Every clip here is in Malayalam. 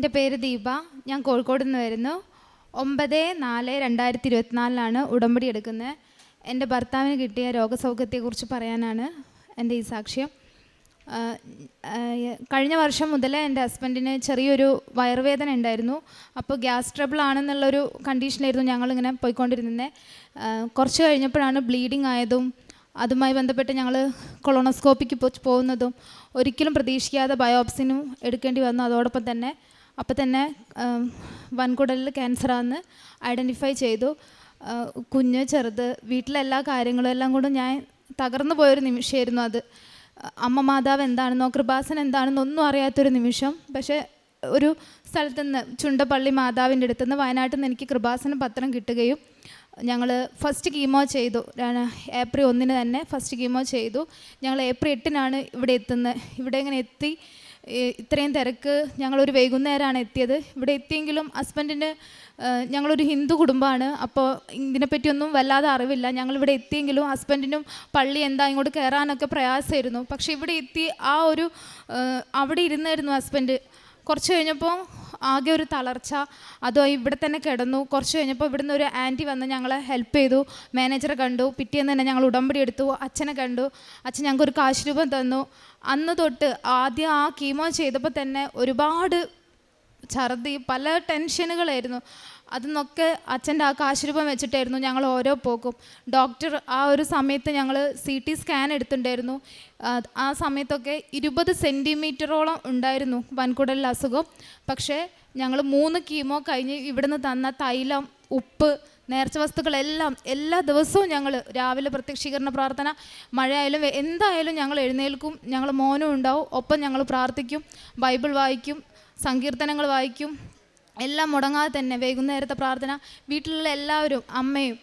എന്റെ പേര് ദീപ. ഞാൻ കോഴിക്കോട് നിന്ന് വരുന്നു. ഒമ്പത് നാല് രണ്ടായിരത്തി ഇരുപത്തിനാലിലാണ് ഉടമ്പടി എടുക്കുന്നത്. എന്റെ ഭർത്താവിന് കിട്ടിയ രോഗസൗഖ്യത്തെക്കുറിച്ച് പറയാനാണ് എന്റെ ഈ സാക്ഷ്യം. കഴിഞ്ഞ വർഷം മുതൽ എന്റെ ഹസ്ബൻഡിന് ചെറിയൊരു വയറുവേദന ഉണ്ടായിരുന്നു. അപ്പോൾ ഗ്യാസ് ട്രബിൾ ആണെന്നുള്ളൊരു കണ്ടീഷനായിരുന്നു ഞങ്ങളിങ്ങനെ പോയിക്കൊണ്ടിരുന്നത്. കുറച്ച് കഴിഞ്ഞപ്പോഴാണ് ബ്ലീഡിങ് ആയതും അതുമായി ബന്ധപ്പെട്ട് ഞങ്ങൾ കൊളോണോസ്കോപ്പിക്ക് പോകുന്നതും ഒരിക്കലും പ്രതീക്ഷിക്കാതെ ബയോപ്സിനും എടുക്കേണ്ടി വന്നു. അതോടൊപ്പം തന്നെ അപ്പം തന്നെ വൻകുടലിൽ ക്യാൻസറാന്ന് ഐഡന്റിഫൈ ചെയ്തു. കുഞ്ഞ് ചെറുത് വീട്ടിലെല്ലാ കാര്യങ്ങളും എല്ലാം കൊണ്ടും ഞാൻ തകർന്നു പോയൊരു നിമിഷമായിരുന്നു അത്. അമ്മ മാതാവ് എന്താണെന്നോ കൃപാസൻ എന്താണെന്നോ ഒന്നും അറിയാത്തൊരു നിമിഷം. പക്ഷേ ഒരു സ്ഥലത്ത് നിന്ന് ചുണ്ടപ്പള്ളി മാതാവിന്റെ അടുത്ത് നിന്ന് വയനാട്ടിൽ നിന്ന് എനിക്ക് കൃപാസന പത്രം കിട്ടുകയും ഞങ്ങൾ ഫസ്റ്റ് കീമോ ചെയ്തു. ഏപ്രിൽ ഒന്നിന് തന്നെ ഫസ്റ്റ് കീമോ ചെയ്തു. ഞങ്ങൾ ഏപ്രിൽ എട്ടിനാണ് ഇവിടെ എത്തുന്നത്. ഇവിടെ ഇങ്ങനെ എത്തി ഇത്രയും തിരക്ക് ഞങ്ങളൊരു വൈകുന്നേരമാണ് എത്തിയത്. ഇവിടെ എത്തിയെങ്കിലും ഹസ്ബൻഡിന് ഞങ്ങളൊരു ഹിന്ദു കുടുംബമാണ്. അപ്പോൾ ഇതിനെപ്പറ്റിയൊന്നും വല്ലാതെ അറിവില്ല. ഞങ്ങളിവിടെ എത്തിയെങ്കിലും ഹസ്ബൻഡിനും പള്ളി എന്താ ഇങ്ങോട്ട് കയറാനൊക്കെ പ്രയാസമായിരുന്നു. പക്ഷേ ഇവിടെ എത്തി ആ ഒരു അവിടെ ഇരുന്നായിരുന്നു ഹസ്ബൻഡ്. കുറച്ച് കഴിഞ്ഞപ്പോൾ ആകെ ഒരു തളർച്ച. അതോ ഇവിടെ തന്നെ കിടന്നു. കുറച്ച് കഴിഞ്ഞപ്പോൾ ഇവിടുന്ന് ഒരു ആന്റി വന്ന് ഞങ്ങളെ ഹെൽപ്പ് ചെയ്തു. മാനേജറെ കണ്ടു. പിറ്റേന്ന് തന്നെ ഞങ്ങൾ ഉടമ്പടി എടുത്തു. അച്ഛനെ കണ്ടു. അച്ഛൻ ഞങ്ങൾക്ക് ഒരു കാശ് രൂപം തന്നു. അന്ന് തൊട്ട് ആദ്യം ആ കീമോ ചെയ്തപ്പോൾ തന്നെ ഒരുപാട് ഛർദി പല ടെൻഷനുകളായിരുന്നു അതിന്നൊക്കെ അച്ഛന്റെ ആ കാശുരൂപം വെച്ചിട്ടായിരുന്നു ഞങ്ങൾ ഓരോ പോക്കും ഡോക്ടർ ആ ഒരു സമയത്ത് ഞങ്ങൾ സി ടി സ്കാൻ എടുത്തിട്ടുണ്ടായിരുന്നു. ആ, സമയത്തൊക്കെ ഇരുപത് സെന്റിമീറ്ററോളം ഉണ്ടായിരുന്നു വൻകുടലിൽ അസുഖം. പക്ഷേ ഞങ്ങൾ മൂന്ന് കീമോ കഴിഞ്ഞ് ഇവിടുന്ന് തന്ന തൈലം ഉപ്പ് നേർച്ച വസ്തുക്കളെല്ലാം എല്ലാ ദിവസവും ഞങ്ങൾ രാവിലെ പ്രത്യക്ഷീകരണ പ്രാർത്ഥന മഴയായാലും എന്തായാലും ഞങ്ങൾ എഴുന്നേൽക്കും. ഞങ്ങൾ മോനും ഉണ്ടാവും. ഒപ്പം ഞങ്ങൾ പ്രാർത്ഥിക്കും ബൈബിൾ വായിക്കും സങ്കീർത്തനങ്ങൾ വായിക്കും. എല്ലാം മുടങ്ങാതെ തന്നെ വൈകുന്നേരത്തെ പ്രാർത്ഥന വീട്ടിലുള്ള എല്ലാവരും അമ്മയും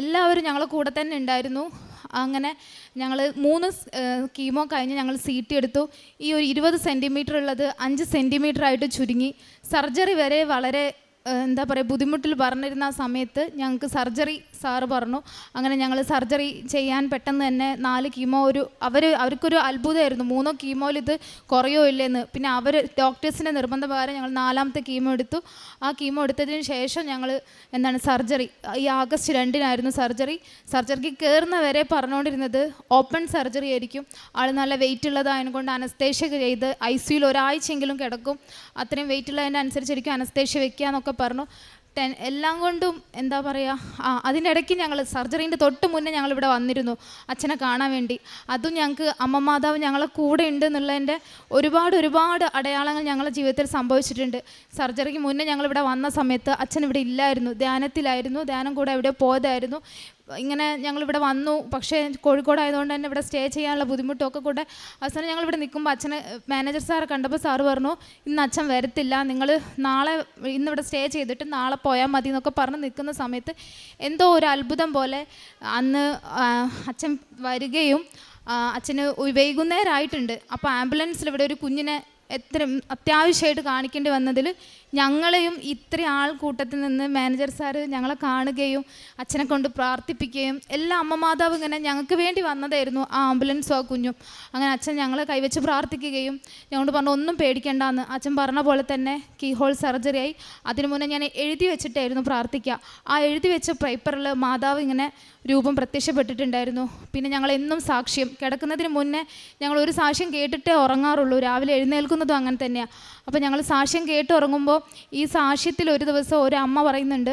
എല്ലാവരും ഞങ്ങളെ കൂടെ തന്നെ ഉണ്ടായിരുന്നു. അങ്ങനെ ഞങ്ങൾ മൂന്ന് കീമോ കഴിഞ്ഞ് ഞങ്ങൾ സി ടി എടുത്തു. ഈ ഒരു ഇരുപത് സെന്റിമീറ്റർ ഉള്ളത് അഞ്ച് സെന്റിമീറ്റർ ആയിട്ട് ചുരുങ്ങി. സർജറി വരെ വളരെ എന്താ പറയുക ബുദ്ധിമുട്ടിൽ പറഞ്ഞിരുന്ന ആ സമയത്ത് ഞങ്ങൾക്ക് സർജറി സാറ് പറഞ്ഞു അങ്ങനെ ഞങ്ങൾ സർജറി ചെയ്യാൻ പെട്ടെന്ന് തന്നെ നാല് കീമോ ഒരു അവർ അവർക്കൊരു അത്ഭുതമായിരുന്നു. മൂന്നോ കീമോയിൽ ഇത് കുറയോ ഇല്ലെന്ന്. പിന്നെ അവർ ഡോക്ടേഴ്സിന്റെ നിർബന്ധപ്രകാരം ഞങ്ങൾ നാലാമത്തെ കീമോ എടുത്തു. ആ കീമോ എടുത്തതിന് ശേഷം ഞങ്ങൾ എന്താണ് സർജറി ഈ ആഗസ്റ്റ് രണ്ടിനായിരുന്നു സർജറി. സർജറിക്ക് കയറുന്നവരെ പറഞ്ഞുകൊണ്ടിരുന്നത് ഓപ്പൺ സർജറി ആയിരിക്കും. ആൾ നല്ല വെയിറ്റ് ഉള്ളതായതുകൊണ്ട് കൊണ്ട് അനസ്തേഷ്യ ചെയ്ത് ഐ സിയിൽ ഒരാഴ്ചയെങ്കിലും കിടക്കും. അത്രയും വെയിറ്റ് ഉള്ളതിന്റെ അനസ്തേഷ അനസ്തേഷ്യ വെക്കുക എന്നൊക്കെ പറഞ്ഞു. ടെൻ എല്ലാം കൊണ്ടും എന്താ പറയുക ആ അതിന്റെ ഇടയ്ക്ക് ഞങ്ങൾ സർജറീന്റെ തൊട്ട് മുന്നേ ഞങ്ങൾ ഇവിടെ വന്നിരുന്നു അച്ഛനെ കാണാൻ വേണ്ടി. അതും ഞങ്ങൾക്ക് അമ്മ മാതാവ് ഞങ്ങളെ കൂടെ ഉണ്ട് എന്നുള്ളതിന്റെ ഒരുപാട് ഒരുപാട് അടയാളങ്ങൾ ഞങ്ങളുടെ ജീവിതത്തിൽ സംഭവിച്ചിട്ടുണ്ട്. സർജറിക്ക് മുന്നേ ഞങ്ങൾ ഇവിടെ വന്ന സമയത്ത് അച്ഛൻ ഇവിടെ ഇല്ലായിരുന്നു ധ്യാനത്തിലായിരുന്നു ധ്യാനം കൂടെ എവിടെ പോയതായിരുന്നു. ഇങ്ങനെ ഞങ്ങൾ ഇവിടെ വന്നു. പക്ഷേ കോഴിക്കോട് ആയതുകൊണ്ട് തന്നെ ഇവിടെ സ്റ്റേ ചെയ്യാനുള്ള ബുദ്ധിമുട്ടൊക്കെ കൂടെ. അവസാനം ഞങ്ങൾ ഇവിടെ നിൽക്കുമ്പോൾ അച്ഛനെ മാനേജർ സാറെ കണ്ടപ്പോൾ സാറ് പറഞ്ഞു ഇന്ന് അച്ഛൻ വരത്തില്ല. നിങ്ങൾ നാളെ ഇന്നിവിടെ സ്റ്റേ ചെയ്തിട്ട് നാളെ പോയാൽ മതി എന്നൊക്കെ പറഞ്ഞ് നിൽക്കുന്ന സമയത്ത് എന്തോ ഒരു അത്ഭുതം പോലെ അന്ന് അച്ഛൻ വരികയും അച്ഛന് വൈകുന്നേരമായിട്ടുണ്ട് അപ്പോൾ ആംബുലൻസിൽ ഇവിടെ ഒരു കുഞ്ഞിനെ എത്ര അത്യാവശ്യമായിട്ട് കാണിക്കേണ്ടി വന്നതിൽ ഞങ്ങളെയും ഇത്ര ആൾക്കൂട്ടത്തിൽ നിന്ന് മാനേജർ സാർ ഞങ്ങളെ കാണുകയും അച്ഛനെ കൊണ്ട് പ്രാർത്ഥിപ്പിക്കുകയും എല്ലാ അമ്മമാതാവ് ഇങ്ങനെ ഞങ്ങൾക്ക് വേണ്ടി വന്നതായിരുന്നു ആ ആംബുലൻസോ കുഞ്ഞും. അങ്ങനെ അച്ഛൻ ഞങ്ങളെ കൈവച്ച് പ്രാർത്ഥിക്കുകയും ഞങ്ങളോട് പറഞ്ഞു ഒന്നും പേടിക്കേണ്ടെന്ന്. അച്ഛൻ പറഞ്ഞ പോലെ തന്നെ കീ ഹോൾ സർജറി ആയി. അതിനു മുന്നേ ഞാൻ എഴുതി വെച്ചിട്ടായിരുന്നു പ്രാർത്ഥിക്കുക. ആ എഴുതി വെച്ച പേപ്പറിൽ മാതാവ് ഇങ്ങനെ രൂപം പ്രത്യക്ഷപ്പെട്ടിട്ടുണ്ടായിരുന്നു. പിന്നെ ഞങ്ങൾ എന്നും സാക്ഷ്യം കിടക്കുന്നതിന് മുന്നേ ഞങ്ങൾ ഒരു സാക്ഷ്യം കേട്ടിട്ടേ ഉറങ്ങാറുള്ളൂ. രാവിലെ എഴുന്നേൽക്കുന്നതും അങ്ങനെ തന്നെയാണ് അപ്പോൾ ഞങ്ങൾ സാക്ഷ്യം കേട്ട് ഉറങ്ങുമ്പോൾ ഈ സാക്ഷ്യത്തിൽ ഒരു ദിവസം ഒരു അമ്മ പറയുന്നുണ്ട്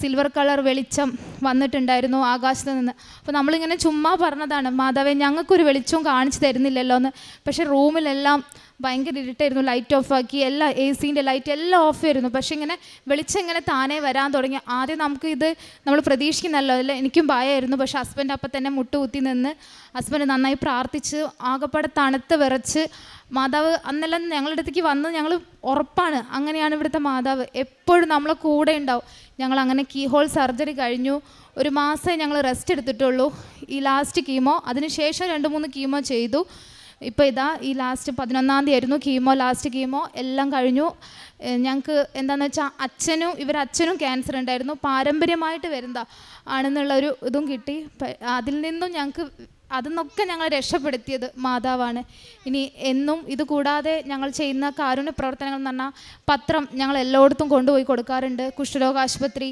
സിൽവർ കളർ വെളിച്ചം വന്നിട്ടുണ്ടായിരുന്നു ആകാശത്ത് നിന്ന്. അപ്പോൾ നമ്മളിങ്ങനെ ചുമ്മാ പറഞ്ഞതാണ് മാതാവേ ഞങ്ങൾക്കൊരു വെളിച്ചവും കാണിച്ചു തരുന്നില്ലല്ലോ എന്ന് പക്ഷേ റൂമിലെല്ലാം ഭയങ്കര ഇരുട്ടായിരുന്നു. ലൈറ്റ് ഓഫ് ആക്കി എല്ലാ എ സീന്റെ ലൈറ്റ് എല്ലാം ഓഫ് ആയിരുന്നു. പക്ഷേ ഇങ്ങനെ വെളിച്ചം ഇങ്ങനെ താനേ വരാൻ തുടങ്ങി. ആദ്യം നമുക്ക് ഇത് നമ്മൾ പ്രതീക്ഷിക്കുന്നല്ലോ അല്ല എനിക്കും ഭയമായിരുന്നു പക്ഷേ ഹസ്ബൻഡ് അപ്പം തന്നെ മുട്ടുകുത്തി നിന്ന് ഹസ്ബൻഡ് നന്നായി പ്രാർത്ഥിച്ച് ആകപ്പാടെ തണുത്ത് വിറച്ച് മാതാവ് അന്നെല്ലാം ഞങ്ങളുടെ അടുത്തേക്ക് വന്ന് ഞങ്ങൾ ഉറപ്പാണ്. അങ്ങനെയാണ് ഇവിടുത്തെ മാതാവ്. എപ്പോഴും നമ്മളെ കൂടെ ഉണ്ടാവും. ഞങ്ങൾ അങ്ങനെ കീഹോൾ സർജറി കഴിഞ്ഞു. ഒരു മാസമേ ഞങ്ങൾ റെസ്റ്റ് എടുത്തിട്ടുള്ളൂ. ഈ ലാസ്റ്റ് കീമോ അതിനുശേഷം രണ്ട് മൂന്ന് കീമോ ചെയ്തു. ഇപ്പോൾ ഇതാ ഈ ലാസ്റ്റ് പതിനൊന്നാം തീയതി ആയിരുന്നു. കീമോ ലാസ്റ്റ് കീമോ എല്ലാം കഴിഞ്ഞു. ഞങ്ങൾക്ക് എന്താണെന്ന് വെച്ചാൽ അച്ഛനും ഇവർ അച്ഛനും ക്യാൻസർ ഉണ്ടായിരുന്നു. പാരമ്പര്യമായിട്ട് വരുന്ന ആണെന്നുള്ളൊരു ഇതും കിട്ടി. അതിൽ നിന്നും ഞങ്ങൾക്ക് അതിൽ നിന്നൊക്കെ ഞങ്ങൾ രക്ഷപ്പെടുത്തിയത് മാതാവാണ്. ഇനി എന്നും ഇത് കൂടാതെ ഞങ്ങൾ ചെയ്യുന്ന കാരുണ്യ പ്രവർത്തനങ്ങൾ എന്ന് പറഞ്ഞാൽ പത്രം ഞങ്ങൾ എല്ലായിടത്തും കൊണ്ടുപോയി കൊടുക്കാറുണ്ട്. കുഷ്ഠരോഗ ആശുപത്രി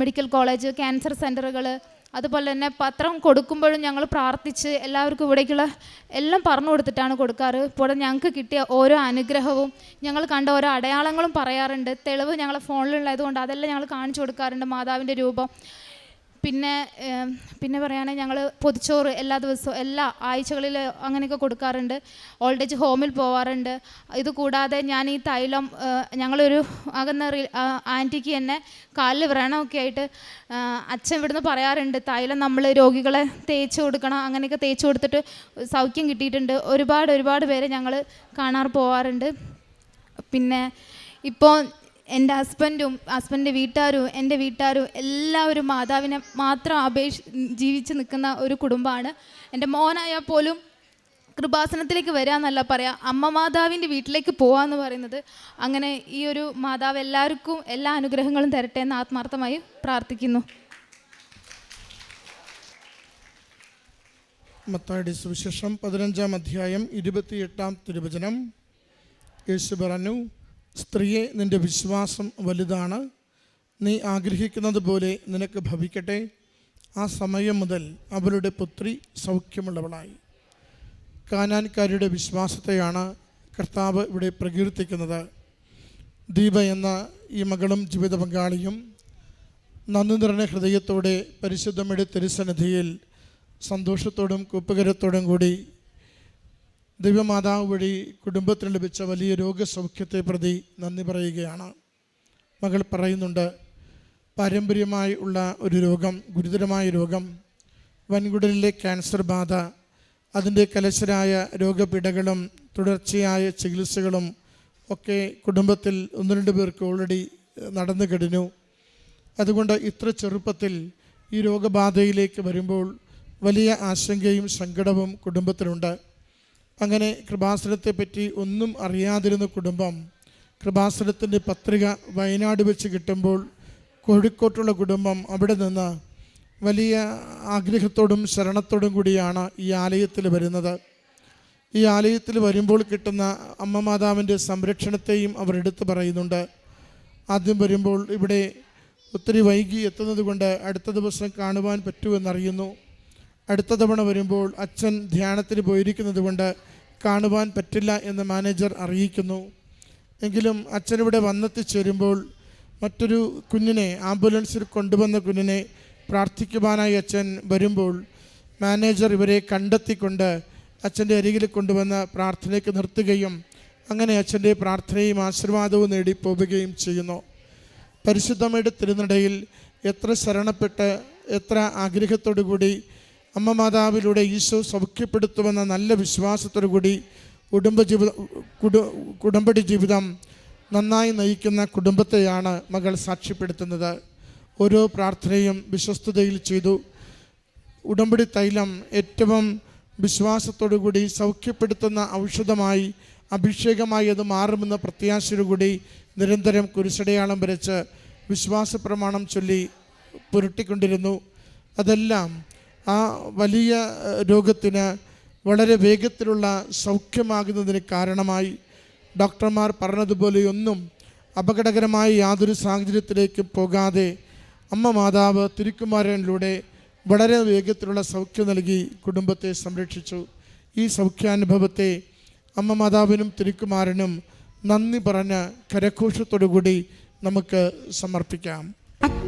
മെഡിക്കൽ കോളേജ് ക്യാൻസർ സെന്ററുകൾ അതുപോലെ തന്നെ പത്രം കൊടുക്കുമ്പോഴും ഞങ്ങൾ പ്രാർത്ഥിച്ച് എല്ലാവർക്കും ഇവിടേക്കുള്ള എല്ലാം പറഞ്ഞു കൊടുത്തിട്ടാണ് കൊടുക്കാറ്. ഇപ്പോൾ ഞങ്ങൾക്ക് കിട്ടിയ ഓരോ അനുഗ്രഹവും ഞങ്ങൾ കണ്ട ഓരോ അടയാളങ്ങളും പറയാറുണ്ട്. തെളിവ് ഞങ്ങളെ ഫോണിലുള്ളതുകൊണ്ട് അതെല്ലാം ഞങ്ങൾ കാണിച്ചു കൊടുക്കാറുണ്ട്. മാതാവിന്റെ രൂപം. പിന്നെ പിന്നെ പറയുകയാണെങ്കിൽ ഞങ്ങൾ പൊതിച്ചോറ് എല്ലാ ദിവസവും എല്ലാ ആഴ്ചകളിൽ അങ്ങനെയൊക്കെ കൊടുക്കാറുണ്ട്. ഓൾഡ് ഏജ് ഹോമിൽ പോവാറുണ്ട്. ഇത് കൂടാതെ ഞാൻ ഈ തൈലം ഞങ്ങളൊരു അകന്ന ആന്റിക്ക് തന്നെ കാലിൽ വ്രണമൊക്കെ ആയിട്ട് അച്ഛൻ ഇവിടുന്ന് പറയാറുണ്ട് തൈലം നമ്മൾ രോഗികളെ തേച്ച് കൊടുക്കണം അങ്ങനെയൊക്കെ തേച്ച് കൊടുത്തിട്ട് സൗഖ്യം കിട്ടിയിട്ടുണ്ട്. ഒരുപാട് ഒരുപാട് പേരെ ഞങ്ങൾ കാണാറ് പോവാറുണ്ട്. പിന്നെ ഇപ്പോൾ എന്റെ ഹസ്ബൻഡും ഹസ്ബൻഡിന്റെ വീട്ടുകാരും എന്റെ വീട്ടുകാരും എല്ലാവരും മാതാവിനെ മാത്രം അപേക്ഷ ജീവിച്ച് നിൽക്കുന്ന ഒരു കുടുംബമാണ്. എന്റെ മോനായാൽ പോലും കൃപാസനത്തിലേക്ക് വരിക എന്നല്ല പറയാം അമ്മ മാതാവിന്റെ വീട്ടിലേക്ക് പോവാന്ന് പറയുന്നത്. അങ്ങനെ ഈ ഒരു മാതാവ് എല്ലാവർക്കും എല്ലാ അനുഗ്രഹങ്ങളും തരട്ടെ എന്ന് ആത്മാർത്ഥമായി പ്രാർത്ഥിക്കുന്നു. മത്തായുടെ സുവിശേഷം പതിനഞ്ചാം അധ്യായം ഇരുപത്തിയെട്ടാം തിരുവചനം. യേശു പറഞ്ഞു സ്ത്രീയെ നിന്റെ വിശ്വാസം വലുതാണ്. നീ ആഗ്രഹിക്കുന്നത് പോലെ നിനക്ക് ഭവിക്കട്ടെ. ആ സമയം മുതൽ അവളുടെ പുത്രി സൗഖ്യമുള്ളവളായി. കാനാൻക്കാരിയുടെ വിശ്വാസത്തെയാണ് കർത്താവ് ഇവിടെ പ്രകീർത്തിക്കുന്നത്. ദീപ എന്ന ഈ മകളും ജീവിത പങ്കാളിയും നന്ദി നിറഞ്ഞ ഹൃദയത്തോടെ പരിശുദ്ധമ്മയുടെ തിരുസന്നിധിയിൽ സന്തോഷത്തോടും കൂപ്പുകരത്തോടും കൂടി ദൈവമാതാവ് വഴി കുടുംബത്തിന് ലഭിച്ച വലിയ രോഗസൗഖ്യത്തെ പ്രതി നന്ദി പറയുകയാണ്. മകൾ പറയുന്നുണ്ട് പാരമ്പര്യമായി ഉള്ള ഒരു രോഗം ഗുരുതരമായ രോഗം വൻകുടലിലെ ക്യാൻസർ ബാധ അതിന്റെ കലശരായ രോഗപീഠകളും തുടർച്ചയായ ചികിത്സകളും ഒക്കെ കുടുംബത്തിൽ ഒന്ന് രണ്ട് പേർക്ക് ഓൾറെഡി നടന്നു കഴിഞ്ഞു. അതുകൊണ്ട് ഇത്ര ചെറുപ്പത്തിൽ ഈ രോഗബാധയിലേക്ക് വരുമ്പോൾ വലിയ ആശങ്കയും സങ്കടവും കുടുംബത്തിനുണ്ട് അങ്ങനെ കൃപാസനത്തെ പറ്റി ഒന്നും അറിയാതിരുന്ന കുടുംബം കൃപാസനത്തിന്റെ പത്രിക വയനാട് വെച്ച് കിട്ടുമ്പോൾ കോഴിക്കോട്ടുള്ള കുടുംബം അവിടെ നിന്ന് വലിയ ആഗ്രഹത്തോടും ശരണത്തോടും കൂടിയാണ് ഈ ആലയത്തിൽ വരുന്നത്. ഈ ആലയത്തിൽ വരുമ്പോൾ കിട്ടുന്ന അമ്മ മാതാവിന്റെ സംരക്ഷണത്തെയും അവർ എടുത്തു പറയുന്നുണ്ട്. ആദ്യം വരുമ്പോൾ ഇവിടെ ഒത്തിരി വൈകി എത്തുന്നത് കൊണ്ട് അടുത്ത ദിവസം കാണുവാൻ പറ്റുമെന്നറിയുന്നു. അടുത്ത തവണ വരുമ്പോൾ അച്ഛൻ ധ്യാനത്തിന് പോയിരിക്കുന്നത് കൊണ്ട് കാണുവാൻ പറ്റില്ല എന്ന് മാനേജർ അറിയിക്കുന്നു. എങ്കിലും അച്ഛൻ അച്ഛനിവിടെ വന്നെത്തിച്ചേരുമ്പോൾ മറ്റൊരു കുഞ്ഞിനെ ആംബുലൻസിൽ കൊണ്ടുവന്ന കുഞ്ഞിനെ പ്രാർത്ഥിക്കുവാനായി അച്ഛൻ വരുമ്പോൾ മാനേജർ ഇവരെ കണ്ടെത്തിക്കൊണ്ട് അച്ഛന്റെ അരികിൽ കൊണ്ടുവന്ന് പ്രാർത്ഥനയ്ക്ക് നിർത്തുകയും അങ്ങനെ അച്ഛന്റെ പ്രാർത്ഥനയും ആശീർവാദവും നേടി പോവുകയും ചെയ്യുന്നു. പരിശുദ്ധമായിട്ട് തിരുനടയിൽ എത്ര ശരണപ്പെട്ട് എത്ര ആഗ്രഹത്തോടു കൂടി അമ്മ മാതാവിലൂടെ ഈശോ സൗഖ്യപ്പെടുത്തുമെന്ന നല്ല വിശ്വാസത്തോടു കൂടി കുടുംബജീവിതം കുടു കുടുംബടി ജീവിതം നന്നായി നയിക്കുന്ന കുടുംബത്തെയാണ് മകൾ സാക്ഷ്യപ്പെടുത്തുന്നത്. ഓരോ പ്രാർത്ഥനയും വിശ്വസ്തതയിൽ ചെയ്തു. ഉടമ്പടി തൈലം ഏറ്റവും വിശ്വാസത്തോടുകൂടി സൗഖ്യപ്പെടുത്തുന്ന ഔഷധമായി അഭിഷേകമായി അത് മാറുമെന്ന പ്രത്യാശയോടുകൂടി നിരന്തരം കുരിശടയാളം വരച്ച് വിശ്വാസ പ്രമാണം ചൊല്ലി പുരട്ടിക്കൊണ്ടിരുന്നു. അതെല്ലാം ആ വലിയ രോഗത്തിന് വളരെ വേഗത്തിലുള്ള സൗഖ്യമാകുന്നതിന് കാരണമായി ഡോക്ടർമാർ പറഞ്ഞതുപോലെയൊന്നും അപകടകരമായ യാതൊരു സാഹചര്യത്തിലേക്ക് പോകാതെ അമ്മ മാതാവ് തിരുക്കുമാരനിലൂടെ വളരെ വേഗത്തിലുള്ള സൗഖ്യം നൽകി കുടുംബത്തെ സംരക്ഷിച്ചു. ഈ സൗഖ്യാനുഭവത്തെ അമ്മ മാതാവിനും തിരുക്കുമാരനും നന്ദി പറഞ്ഞ് കരഘോഷത്തോടുകൂടി നമുക്ക് സമർപ്പിക്കാം.